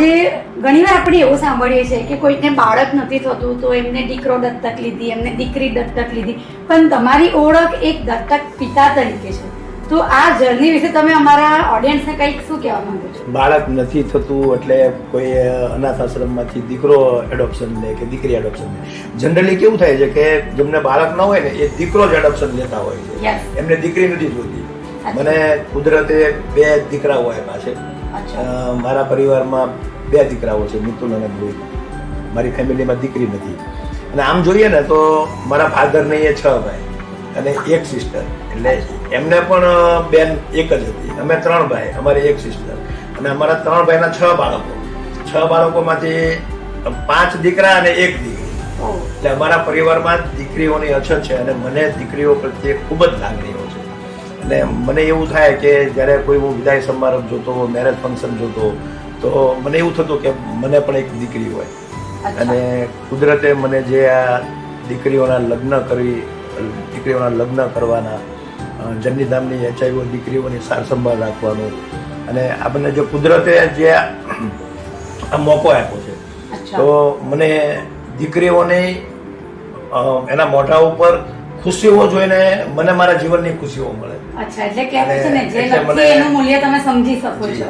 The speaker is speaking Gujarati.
આજે ઘણીવાર આપણે એવું સાંભળીએ છીએ કે કોઈને બાળક નથી થતું તો એમને દીકરો દત્તક લીધી એમને દીકરી દત્તક લીધી. પણ તમારી ઓળખ એક દત્તક પિતા તરીકે છે. તો આ જર્ની વિશે તમે અમારા ઓડિયન્સને કંઈક શું કહેવા માંગો છો? બાળક નથી થતું એટલે કોઈ અનાથ આશ્રમમાંથી દીકરો એડોપ્શન લે કે દીકરી એડોપ્શન લે. જનરલી કેવું થાય છે કે જેમને બાળક ન હોય ને એ દીકરો જ એડોપ્શન લેતા હોય છે. એમને દીકરી નથી જોતી. મને કુદરતે બે દીકરાઓ આપ્યા છે. મારા પરિવારમાં બે દીકરાઓ છે મિતુલ અને ધ્રુવ મારી ફેમિલીમાં દીકરી નથી. અને આમ જોઈએ ને તો મારા ફાધરને એ છ ભાઈ અને એક સિસ્ટર એટલે એમને પણ બેન એક જ હતી. અમે ત્રણ ભાઈ અમારી એક સિસ્ટર અને અમારા ત્રણ ભાઈના છ બાળકો. છ બાળકોમાંથી પાંચ દીકરા અને એક દીકરી. એટલે અમારા પરિવારમાં દીકરીઓની અછત છે અને મને દીકરીઓ પ્રત્યે ખૂબ જ લાગણીઓ અને મને એવું થાય કે જ્યારે કોઈ હું વિદાય સમારંભ જોતો મેરેજ ફંક્શન જોતો તો મને એવું થતું કે મને પણ એક દીકરી હોય. અને કુદરતે મને જે આ દીકરીઓના લગ્ન કરી દીકરીઓના લગ્ન કરવાના જન્નીધામની એચઆઈઓ દીકરીઓની સાર સંભાળ રાખવાનું. અને આપણને જે કુદરતે જે આ મોકો આપ્યો છે તો મને દીકરીઓને એના મોઢા ઉપર ખુશીઓ જોઈને મને મારા જીવનની ખુશીઓ મળે. અચ્છા એટલે કહેવાય છે ને જે લખી એનું મૂલ્ય તમે સમજી શકો છો.